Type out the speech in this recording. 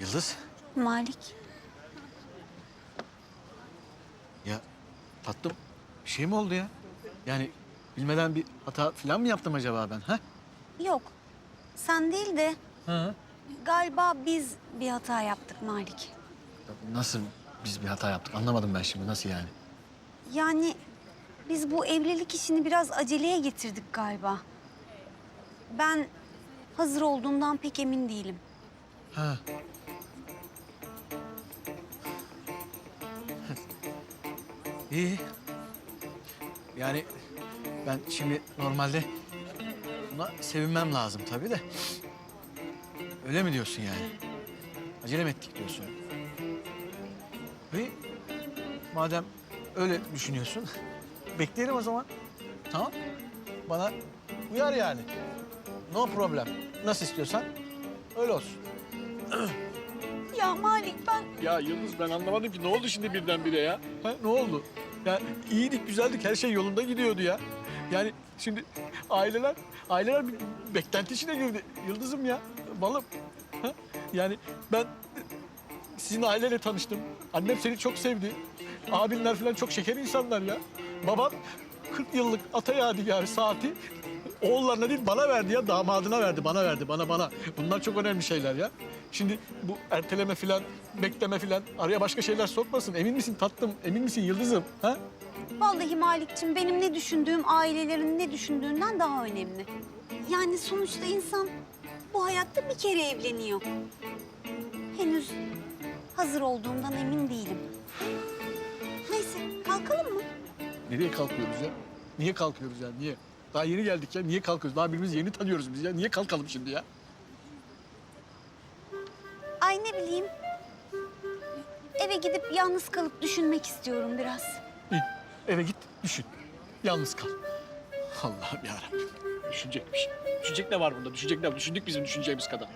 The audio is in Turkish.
Yıldız. Malik. Ya tatlım bir şey mi oldu ya? Yani bilmeden bir hata falan mı yaptım acaba ben? Ha? Yok. Sen değil de Hı. galiba biz bir hata yaptık Malik. Nasıl biz bir hata yaptık anlamadım ben şimdi nasıl yani? Yani biz bu evlilik işini biraz aceleye getirdik galiba. Ben hazır olduğumdan pek emin değilim. Ha. İyi. Yani ben şimdi normalde buna sevinmem lazım tabii de. Öyle mi diyorsun yani? Acele mi ettik diyorsun? İyi. Madem öyle düşünüyorsun, bekleyelim o zaman. Tamam. Bana uyar yani. No problem. Nasıl istiyorsan öyle olsun. Ya Malik ben Ya Yıldız ben anlamadım ki ne oldu şimdi birdenbire ya? Ha, ne oldu? Ya iyiydik, güzeldik, her şey yolunda gidiyordu ya. Yani şimdi aileler, aileler bir beklenti içine girdi. Yıldızım ya, balım. Ha? Yani ben sizin aileyle tanıştım. Annem seni çok sevdi. Abinler falan çok şeker insanlar ya. Babam 40 yıllık ata yadigarı saati oğullarına değil bana verdi ya. Damadına verdi, bana verdi, bana bana. Bunlar çok önemli şeyler ya. Şimdi bu erteleme falan, bekleme falan araya başka şeyler sokmasın. Emin misin tatlım, emin misin yıldızım? Ha? vallahi Malik'cim benim ne düşündüğüm ailelerin ne düşündüğünden daha önemli. Yani sonuçta insan bu hayatta bir kere evleniyor. Henüz hazır olduğumdan emin değilim. Neyse kalkalım mı? Nereye kalkıyoruz ya? Niye kalkıyoruz ya? Niye? Daha yeni geldik ya. Niye kalkıyoruz? Daha birbirimizi yeni tanıyoruz biz ya. Niye kalkalım şimdi ya? Ne bileyim. Eve gidip yalnız kalıp düşünmek istiyorum biraz. İyi. Eve git, düşün. Yalnız kal. Allah'ım yarabbim. Düşünecek bir şey. Düşünecek ne var bunda? Düşünecek ne var? Düşündük bizim düşüneceğimiz kadar.